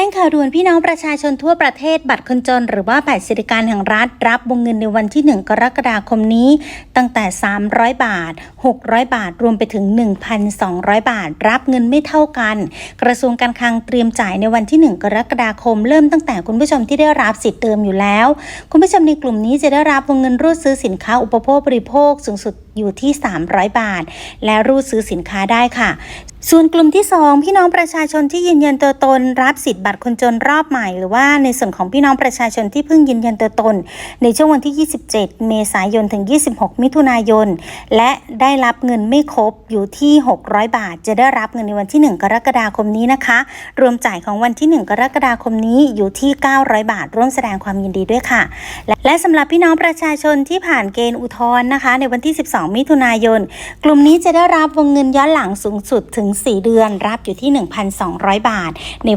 จ้งข่าวด่วนพี่น้องประชาชนทั่วประเทศบัตรคนจน หรือว่าบัตรสวัสดิการแห่งรัฐ รับวงเงินในวันที่ 1 กรกฎาคมนี้ ตั้งแต่ 300 บาท 600 บาท รวมไปถึง 1,200 บาท รับเงินไม่เท่ากัน กระทรวงการคลังเตรียมจ่ายในวันที่ 1 กรกฎาคม เริ่มตั้งแต่คุณผู้ชมที่ได้รับสิทธิ์เดิมอยู่แล้ว คุณผู้ชมในกลุ่มนี้จะได้รับวงเงินรูดซื้อสินค้าอุปโภคบริโภคสูงสุด อยู่ที่ 300 บาท และรูดซื้อสินค้าได้ค่ะ ส่วนกลุ่มที่ 2 พี่น้องประชาชนที่ยืนยันตัวตน รับสิทธิ์บัตรคนจนรอบใหม่ หรือว่าในส่วนของพี่น้องประชาชนที่เพิ่งยืนยันตัวตน ในช่วงวันที่ 27 เมษายนถึง 26 มิถุนายน และได้รับเงินไม่ครบอยู่ที่ 600 บาท จะได้รับเงินในวันที่ 1 กรกฎาคมนี้นะคะ รวมจ่ายของวันที่ 1 กรกฎาคมนี้อยู่ที่ 900 บาท ร่วมแสดงความยินดีด้วยค่ะ และสำหรับพี่น้องประชาชนที่ผ่านเกณฑ์อุทธรณ์นะคะ ในวันที่12 มิถุนายน กลุ่มนี้จะได้รับวงเงินย้อนหลังสูงสุดถึง 4 เดือน รับอยู่ที่ 1,200 บาท ในวัน